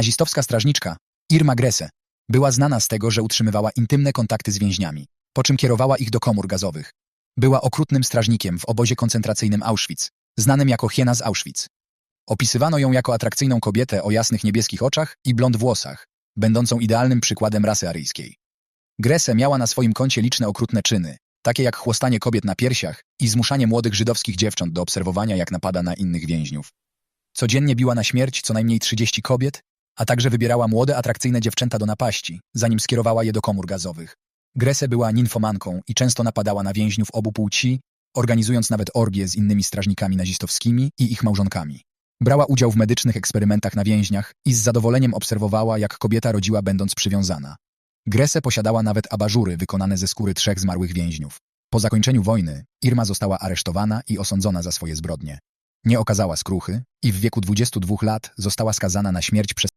Nazistowska strażniczka, Irma Grese, była znana z tego, że utrzymywała intymne kontakty z więźniami, po czym kierowała ich do komór gazowych. Była okrutnym strażnikiem w obozie koncentracyjnym Auschwitz, znanym jako Hiena z Auschwitz. Opisywano ją jako atrakcyjną kobietę o jasnych niebieskich oczach i blond włosach, będącą idealnym przykładem rasy aryjskiej. Grese miała na swoim koncie liczne okrutne czyny, takie jak chłostanie kobiet na piersiach i zmuszanie młodych żydowskich dziewcząt do obserwowania, jak napada na innych więźniów. Codziennie biła na śmierć co najmniej 30 kobiet, a także wybierała młode, atrakcyjne dziewczęta do napaści, zanim skierowała je do komór gazowych. Grese była ninfomanką i często napadała na więźniów obu płci, organizując nawet orgie z innymi strażnikami nazistowskimi i ich małżonkami. Brała udział w medycznych eksperymentach na więźniach i z zadowoleniem obserwowała, jak kobieta rodziła będąc przywiązana. Grese posiadała nawet abażury wykonane ze skóry trzech zmarłych więźniów. Po zakończeniu wojny Irma została aresztowana i osądzona za swoje zbrodnie. Nie okazała skruchy i w wieku 22 lat została skazana na śmierć przez